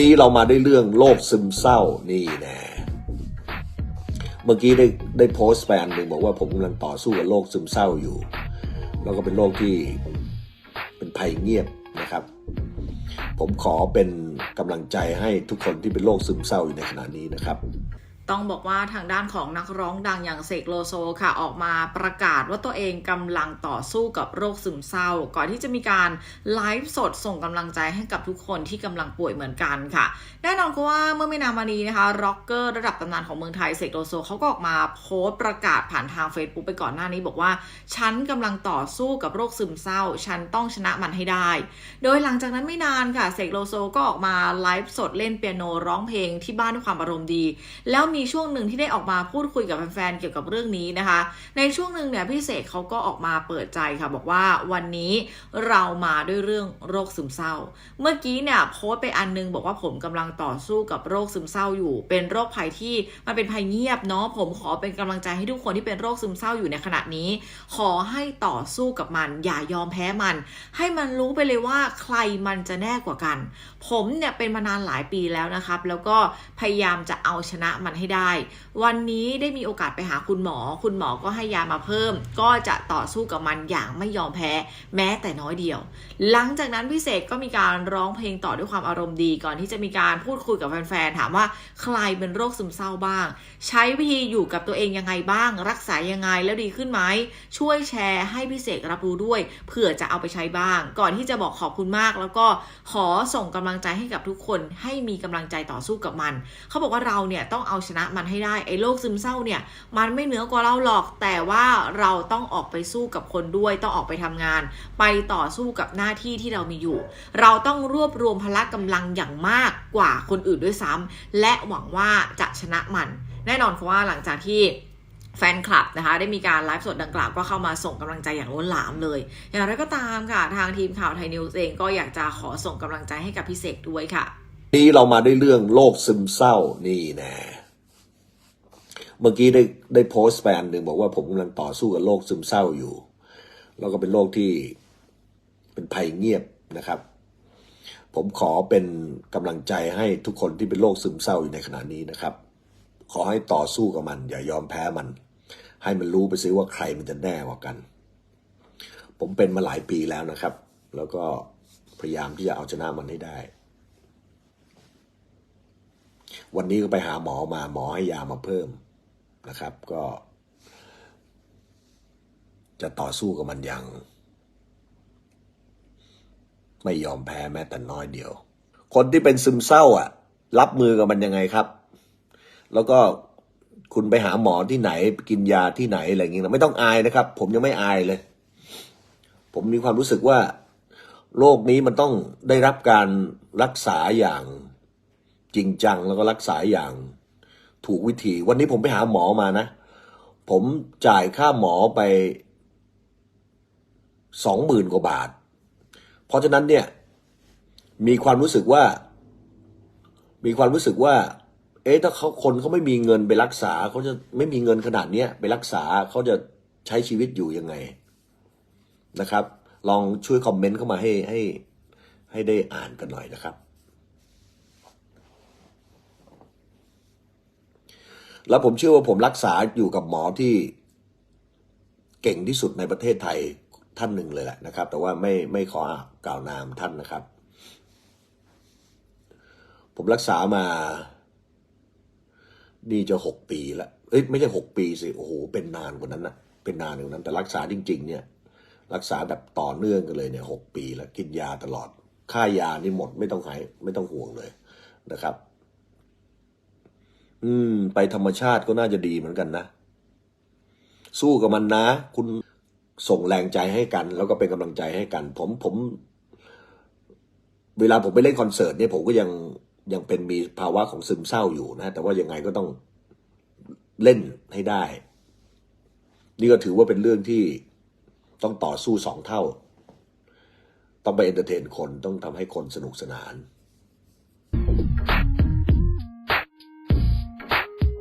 นี้เรามาได้เรื่องโรคซึมเศร้านี่นะเมื่อกี้ได้ได้โพสต์ไปอันหนึ่งบอกว่าผมกำลังต่อสู้กับโรคซึมเศร้าอยู่ แล้วก็เป็นโรคที่เป็นภัยเงียบนะครับ ผมขอเป็นกำลังใจให้ทุกคนที่เป็นโรคซึมเศร้าอยู่ในขณะนี้นะครับ ต้องบอกว่าทางด้านของนักร้องดังอย่างเสกโลโซค่ะ ออกมาประกาศว่าตัวเองกำลังต่อสู้กับโรคซึมเศร้า ก่อนที่จะมีการไลฟ์สดส่งกำลังใจให้กับทุกคนที่กำลังป่วยเหมือนกันค่ะ แน่นอนก็ว่าเมื่อไม่นานมานี้นะคะร็อกเกอร์ระดับตำนานของเมืองไทยเสกโลโซเขาก็ออกมาโพสต์ประกาศผ่านทาง Facebook ไปก่อนหน้านี้ บอกว่า ฉันกำลังต่อสู้กับโรคซึมเศร้า ฉันต้องชนะมันให้ได้ โดยหลังจากนั้นไม่นานค่ะเสกโลโซก็ออกมาไลฟ์สดเล่นเปียโนร้องเพลงที่บ้านด้วยความอารมณ์ดี แล้วมีช่วงหนึ่งที่ได้ออกมาพูดคุยกับแฟนๆเกี่ยวกับเรื่องนี้นะคะ ในช่วงหนึ่งเนี่ยพี่เสกเขาก็ออกมาเปิดใจค่ะ บอกว่าวันนี้เรามาด้วยเรื่องโรคซึมเศร้า เมื่อกี้เนี่ยโพสต์ไปอันนึงบอกว่าผมกำลังต่อสู้กับโรคซึมเศร้าอยู่ เป็นโรคภัยที่มันเป็นภัยเงียบเนาะผมขอเป็นกำลังใจให้ทุกคนที่เป็นโรคซึมเศร้าอยู่ในขณะนี้ ขอให้ต่อสู้กับมัน อย่ายอมแพ้มัน ให้มันรู้ไปเลยว่าใครมันจะแน่กว่ากัน ผมเนี่ยเป็นมานานหลายปีแล้วนะครับ แล้วก็พยายามจะเอาชนะมันให้ได้ วันนี้ได้มีโอกาสไปหาคุณหมอ คุณหมอก็ให้ยามาเพิ่ม ก็จะต่อสู้กับมันอย่างไม่ยอมแพ้ แม้แต่น้อยเดียว หลังจากนั้นพี่เสกก็มีการร้องเพลงต่อด้วยความอารมณ์ดี ก่อนที่จะมีการพูดคุยกับแฟนๆถามว่าใครเป็นโรคซึมเศร้าบ้าง ใช้วิธีอยู่กับตัวเองยังไงบ้าง รักษายังไงแล้วดีขึ้นไหมช่วยแชร์ให้พี่เสกรับรู้ด้วยเผื่อจะเอาไปใช้บ้าง ก่อนที่จะบอกขอบคุณมาก แล้วก็ขอส่งกำลังใจให้กับทุกคนให้มีกำลังใจต่อสู้กับมัน เขาบอกว่าเราเนี่ยต้องเอาชนะมันให้ได้ไอ้โรคซึมเศร้าเนี่ย มันไม่เหนือกว่าเราหรอกแต่ว่าเราต้องออกไปสู้กับคนด้วยต้องออกไปทำงาน ไปต่อสู้กับหน้าที่ที่เรามีอยู่ เราต้องรวบรวมพละกำลังอย่างมากกว่าคนอื่นด้วยซ้ำและหวังว่าจะชนะมัน แน่นอนค่ะว่าหลังจากที่แฟนคลับนะคะได้มีการไลฟ์สดดังกล่าวก็เข้ามาส่งกำลังใจอย่างล้นหลามเลย อย่างไรก็ตามค่ะ ทางทีมข่าวไทยนิวส์เองก็อยากจะขอส่งกำลังใจให้กับพี่เสกด้วยค่ะ นี้เรามาได้เรื่องโรคซึมเศร้านี่แน่ เมื่อกี้ได้ได้โพสต์ไปอันหนึ่งบอกว่าผมกำลังต่อสู้กับโรคซึมเศร้าอยู่ แล้วก็เป็นโรคที่เป็นภัยเงียบนะครับ ผมขอเป็นกำลังใจให้ทุกคนที่เป็นโรคซึมเศร้าอยู่ในขณะนี้นะครับ ขอให้ต่อสู้กับมัน อย่ายอมแพ้มัน ให้มันรู้ไปซิว่าใครมันจะแน่กว่ากัน ผมเป็นมาหลายปีแล้วนะครับ แล้วก็พยายามที่จะเอาชนะมันให้ได้วันนี้ก็ไปหาหมอมาหมอให้ยามาเพิ่ม นะครับก็ จะต่อสู้กับมันอย่าง ไม่ยอมแพ้แม้แต่น้อยเดียว คนที่เป็นซึมเศร้าอะ รับมือกับมันยังไงครับ แล้วก็คุณไปหาหมอที่ไหนกินยาที่ไหนอะไรอย่างเงี้ยนะไม่ต้องอายนะครับ ผมยังไม่อายเลย ผมมีความรู้สึกว่าโรคนี้มันต้องได้รับการรักษาอย่างจริงจังแล้วก็รักษาอย่าง ถูกวิธี วันนี้ผมไปหาหมอมานะ ผมจ่ายค่าหมอไปสองหมื่นกว่าบาท เพราะฉะนั้นเนี่ยมีความรู้สึกว่า มีความรู้สึกว่า เอ๊ะถ้าเขาคนเขาไม่มีเงินไปรักษาเขาจะไม่มีเงินขนาดเนี้ยไปรักษาเขาจะใช้ชีวิตอยู่ยังไงนะครับ ลองช่วยคอมเมนต์เข้ามาให้ให้ให้ได้อ่านกันหน่อยนะครับ แล้วผมเชื่อว่าผมรักษาอยู่กับหมอที่เก่งที่สุดในประเทศไทยท่านหนึ่งเลยแหละนะครับ แต่ว่าไม่ไม่ขอกล่าวนามท่านนะครับ ผมรักษามานี่จะหกปีแล้วเอ้ยไม่ใช่หกปีสิโอ้โหเป็นนานกว่านั้นนะเป็นนานกว่านั้นแต่รักษาจริง ๆ เนี่ย รักษาแบบต่อเนื่องกันเลยเนี่ยหกปีแล้วกินยาตลอด ค่ายานี่หมดไม่ต้องหายไม่ต้องห่วงเลยนะครับ อืม ไปธรรมชาติก็น่าจะดีเหมือนกันนะ สู้กับมันนะ คุณส่งแรงใจให้กัน แล้วก็เป็นกำลังใจให้กัน ผมผม เวลาผมไปเล่นคอนเสิร์ตเนี่ยผมก็ยังยังเป็นมีภาวะของซึมเศร้าอยู่นะ แต่ว่ายังไงก็ต้องเล่นให้ได้ นี่ก็ถือว่าเป็นเรื่องที่ต้องต่อสู้สองเท่า ต้องไปเอนเตอร์เทนคนต้องทำให้คนสนุกสนาน